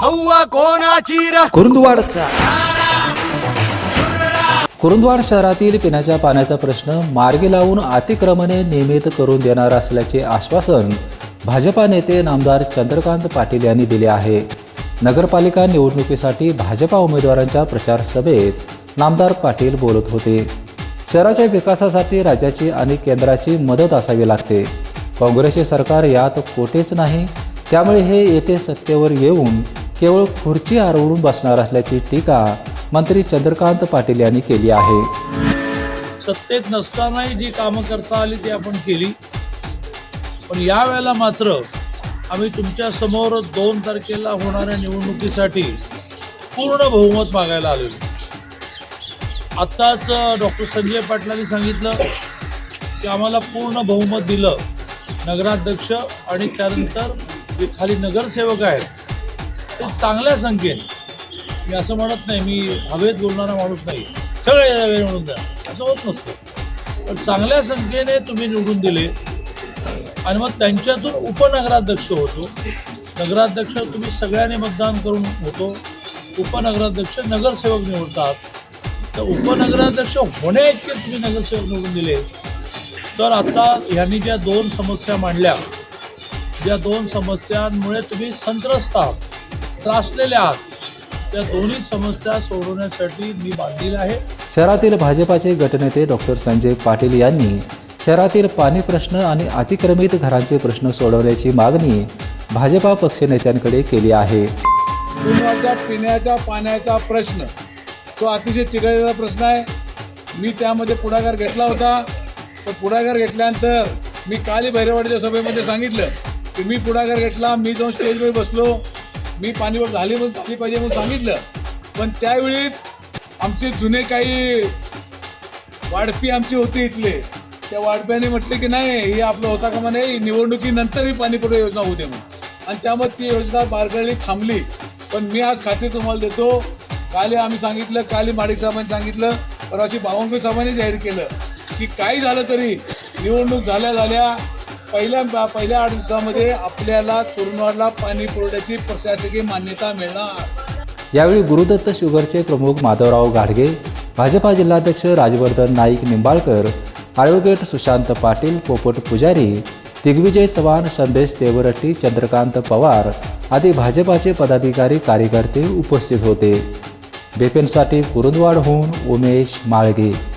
हव्वा कोणाची कुरुंदवाडचा. कुरुंदवाड शहरातील पिण्याच्या पाण्याचा प्रश्न मार्गी लावून अतिक्रमणे नियमित करून देणार असल्याचे आश्वासन भाजपा नेते नामदार चंद्रकांत पाटील यांनी दिले आहे. नगरपालिका निवडणुकीसाठी भाजपा उमेदवारांच्या प्रचार सभेत नामदार पाटील बोलत होते. शहराच्या विकासासाठी राज्याची आणि केंद्राची मदत असावी लागते. काँग्रेसचे सरकार यात कोठेच नाही त्यामुळे हे येथे सत्तेवर येऊन केवळ खुर्ची आरवून बसणार असल्याची टीका मंत्री चंद्रकांत पाटील यांनी केली आहे. सत्तेत नसतानाही जी कामं करता आली ती आपण केली. पण यावेळेला मात्र आम्ही तुमच्यासमोर दोन तारखेला होणाऱ्या निवडणुकीसाठी पूर्ण बहुमत मागायला आलेलो आत्ताच डॉक्टर संजय पाटलांनी सांगितलं की आम्हाला पूर्ण बहुमत दिलं नगराध्यक्ष आणि त्यानंतर जे खाली नगरसेवक आहेत. ते चांगल्या संख्येने मी असं म्हणत नाही मी हवेत बोलणारा माणूस नाही. सगळे यावे म्हणून द्या. असं होत नसतं. पण चांगल्या संख्येने तुम्ही निवडून दिले. आणि मग त्यांच्यातून उपनगराध्यक्ष होतो. नगराध्यक्ष तुम्ही सगळ्यांनी मतदान करून होतो. उपनगराध्यक्ष नगरसेवक निवडतात. तर उपनगराध्यक्ष होण्या इतके तुम्ही नगरसेवक निवडून दिले. तर आता ह्यांनी ज्या दोन समस्या मांडल्या ज्या दोन समस्यांमुळे तुम्ही संत्रस्त आहात. त्रासलेले आहात. त्या दोन्ही समस्या सोडवण्यासाठी मी बांधील आहे. शहरातील भाजपाचे गटनेते डॉक्टर संजय पाटील यांनी शहरातील पाणी प्रश्न आणि अतिक्रमित घरांचे प्रश्न सोडवण्याची मागणी भाजपा पक्षनेत्यांकडे केली आहे. कुणाच्या पिण्याच्या पाण्याचा प्रश्न. तो अतिशय चिघळलेला प्रश्न आहे. मी त्यामध्ये पुढाकार घेतला होता. पण पुढाकार घेतल्यानंतर मी काली भैरवाडीच्या सभेमध्ये सांगितलं की मी पुढाकार घेतला मी जाऊन स्टेजवर बसलो. मी पाणीवर झाली म्हणून झाली पाहिजे म्हणून सांगितलं. पण त्यावेळी आमचे जुने काही वाढपी आमची होती इथले. त्या वाढप्याने म्हटले की नाही हे आपलं होता कामा नाही निवडणुकीनंतर ही पाणीपुरवठा योजना होऊ दे म्हणून. आणि त्यामुळे ती योजना बारगळली थांबली. पण मी आज खाते तुम्हाला देतो काल आम्ही सांगितलं काल माडिक साहेबांनी सांगितलं परवाची बावनकुळे साहेबांनी जाहीर केलं की काही झालं तरी निवडणूक झाल्या झाल्या पहिल्या पहिल्या आठ दिवसामध्ये आपल्याला तुरुंगवाडला पाणी पुरवठ्याची प्रशासकीय मान्यता मिळणार. यावेळी गुरुदत्त शुगरचे प्रमुख माधवराव गाडगे भाजपा जिल्हाध्यक्ष राजवर्धन नाईक निंबाळकर ॲडव्होकेट सुशांत पाटील पोपट पुजारी दिग्विजय चव्हाण संदेश देवरट्टी चंद्रकांत पवार आदी भाजपाचे पदाधिकारी कार्यकर्ते उपस्थित होते. बेपेनसाठी कुरुंदवाडहून उमेश माळगे.